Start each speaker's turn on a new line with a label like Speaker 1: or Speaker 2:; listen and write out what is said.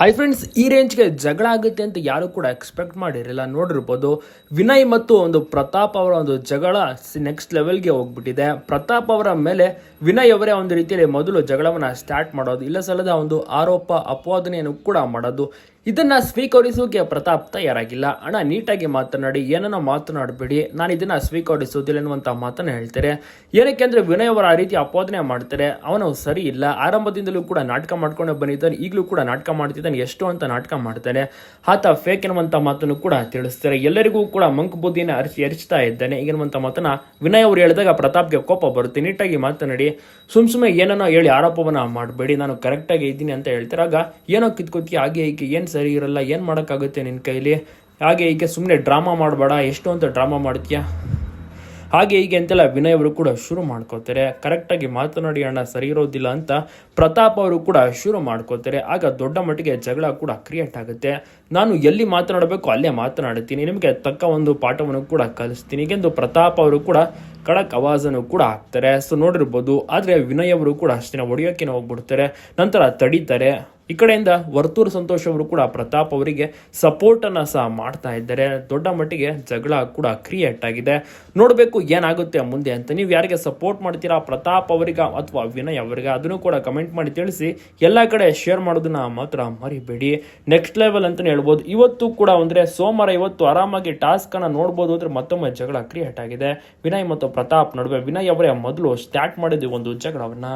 Speaker 1: Hi friends ಈ ರೇಂಜ್ಗೆ ಜಗಳ ಆಗುತ್ತೆ ಅಂತ ಯಾರು ಕೂಡ ಎಕ್ಸ್ಪೆಕ್ಟ್ ಮಾಡಿರಲಿಲ್ಲ. ನೋಡಿರ್ಬೋದು, ವಿನಯ್ ಮತ್ತು ಒಂದು ಪ್ರತಾಪ್ ಅವರ ಒಂದು ಜಗಳ ನೆಕ್ಸ್ಟ್ ಲೆವೆಲ್ಗೆ ಹೋಗ್ಬಿಟ್ಟಿದೆ. ಪ್ರತಾಪ್ ಅವರ ಮೇಲೆ ವಿನಯ್ ಅವರೇ ಒಂದು ರೀತಿಯಲ್ಲಿ ಮೊದಲು ಜಗಳವನ್ನು ಸ್ಟಾರ್ಟ್ ಮಾಡೋದು, ಇಲ್ಲ ಸಲ್ಲದ ಒಂದು ಆರೋಪ ಅಪವಾದನೆಯನ್ನು ಕೂಡ ಮಾಡೋದು. ಇದನ್ನ ಸ್ವೀಕರಿಸೋಕೆ ಪ್ರತಾಪ್ ತಯಾರಾಗಿಲ್ಲ. ಅಣ್ಣ, ನೀಟಾಗಿ ಮಾತನಾಡಿ, ಏನನ್ನ ಮಾತನಾಡಬೇಡಿ. ನಾನು ಇದನ್ನ ಸ್ವೀಕರಿಸೋದಿಲ್ಲ ಎನ್ನುವಂಥ ಮಾತನ್ನ ಹೇಳ್ತಾರೆ. ಏನಕ್ಕೆ ಅಂದ್ರೆ ವಿನಯ್ ಅವರ ಆ ರೀತಿ ಅಪವಾದನೆ ಮಾಡ್ತಾರೆ. ಅವನು ಸರಿ ಇಲ್ಲ. ಆರಂಭದಿಂದಲೂ ಕೂಡ ನಾಟಕ ಮಾಡ್ಕೊಂಡು ಬಂದಿದ್ದಾನೆ. ಈಗಲೂ ಕೂಡ ನಾಟಕ ಮಾಡ್ತಿದ್ದಾನೆ. ಎಷ್ಟು ಅಂತ ನಾಟಕ ಮಾಡ್ತಾನೆ. ಆತ ಫೇಕ್ ಎನ್ನುವಂಥ ಮಾತನ್ನು ಕೂಡ ತಿಳಿಸ್ತಾರೆ. ಎಲ್ಲರಿಗೂ ಕೂಡ ಮಂಕ್ ಬುದ್ಧಿನ ಅರಿಸಿ ಎರಿಸ್ತಾ ಇದ್ದಾನೆ. ಈಗಿರುವಂಥ ಮಾತನ್ನ ವಿನಯ್ ಅವರು ಹೇಳಿದಾಗ ಪ್ರತಾಪ್ಗೆ ಕೋಪ ಬರುತ್ತೆ. ನೀಟಾಗಿ ಮಾತನಾಡಿ, ಸುಮ್ ಸುಮ್ಮನೆ ಏನನ್ನೋ ಹೇಳಿ ಆರೋಪವನ್ನ ಮಾಡಬೇಡಿ. ನಾನು ಕರೆಕ್ಟಾಗಿ ಇದ್ದೀನಿ ಅಂತ ಹೇಳ್ತಾರೆ. ಆಗ ಏನೋ ಕಿತ್ಕೋತಿ ಹಾಗೆ ಹೀಗೆ ಏನು ಸರಿ ಇರಲ್ಲ, ಏನು ಮಾಡೋಕ್ಕಾಗುತ್ತೆ ನಿನ್ನ ಕೈಲಿ? ಹಾಗೆ ಈಕೆ ಸುಮ್ಮನೆ ಡ್ರಾಮಾ ಮಾಡಬೇಡ. ಎಷ್ಟು ಅಂತ ಡ್ರಾಮಾ ಮಾಡ್ತೀಯಾ? ಹಾಗೆ ಹೀಗೆ ಅಂತೆಲ್ಲ ವಿನಯ್ ಅವರು ಕೂಡ ಶುರು ಮಾಡ್ಕೋತಾರೆ ಕರೆಕ್ಟಾಗಿ ಮಾತನಾಡಿ, ಅಣ್ಣ, ಸರಿ ಇರೋದಿಲ್ಲ ಅಂತ ಪ್ರತಾಪ್ ಅವರು ಕೂಡ ಶುರು ಮಾಡ್ಕೋತಾರೆ ಆಗ ದೊಡ್ಡ ಮಟ್ಟಿಗೆ ಜಗಳ ಕೂಡ ಕ್ರಿಯೇಟ್ ಆಗುತ್ತೆ. ನಾನು ಎಲ್ಲಿ ಮಾತನಾಡಬೇಕು ಅಲ್ಲೇ ಮಾತನಾಡ್ತೀನಿ ನಿಮಗೆ ತಕ್ಕ ಒಂದು ಪಾಠವನ್ನು ಕೂಡ ಕಲಿಸ್ತೀನಿ. ಎಂದು ಪ್ರತಾಪ್ ಅವರು ಕೂಡ ಖಡಕ್ ಅವಾಜನ್ನು ಕೂಡ ಹಾಕ್ತಾರೆ. ಸೊ ನೋಡಿರ್ಬೋದು, ಆದರೆ ವಿನಯ್ ಅವರು ಕೂಡ ಅಷ್ಟೇ ಹೊಡೆಯೋಕೆ ಹೋಗ್ಬಿಡ್ತಾರೆ. ನಂತರ ತಡೀತಾರೆ. ಈ ಕಡೆಯಿಂದ ವರ್ತೂರು ಸಂತೋಷ್ ಅವರು ಕೂಡ ಪ್ರತಾಪ್ ಅವರಿಗೆ ಸಪೋರ್ಟ್ ಅನ್ನ ಸಹ ಮಾಡ್ತಾ ಇದ್ದಾರೆ. ದೊಡ್ಡ ಮಟ್ಟಿಗೆ ಜಗಳ ಕೂಡ ಕ್ರಿಯೇಟ್ ಆಗಿದೆ. ನೋಡಬೇಕು ಏನಾಗುತ್ತೆ ಮುಂದೆ ಅಂತ. ನೀವು ಯಾರಿಗೆ ಸಪೋರ್ಟ್ ಮಾಡ್ತೀರಾ, ಪ್ರತಾಪ್ ಅವರಿಗ ಅಥವಾ ವಿನಯ್ ಅವರಿಗೆ, ಅದನ್ನು ಕೂಡ ಕಮೆಂಟ್ ಮಾಡಿ ತಿಳಿಸಿ. ಎಲ್ಲ ಕಡೆ ಶೇರ್ ಮಾಡೋದನ್ನ ಮಾತ್ರ ಮರಿಬೇಡಿ. ನೆಕ್ಸ್ಟ್ ಲೆವೆಲ್ ಅಂತಲೇ ಹೇಳ್ಬೋದು. ಇವತ್ತು ಕೂಡ ಅಂದರೆ ಸೋಮವಾರ ಇವತ್ತು ಆರಾಮಾಗಿ ಟಾಸ್ಕ್ ಅನ್ನ ನೋಡ್ಬೋದು ಅಂದ್ರೆ ಮತ್ತೊಮ್ಮೆ ಜಗಳ ಕ್ರಿಯೇಟ್ ಆಗಿದೆ. ವಿನಯ್ ಮತ್ತು ಪ್ರತಾಪ್ ನಡುವೆ ವಿನಯ್ ಅವರೇ ಮೊದಲು ಸ್ಟಾರ್ಟ್ ಮಾಡಿದ್ವಿ ಒಂದು ಜಗಳವನ್ನ.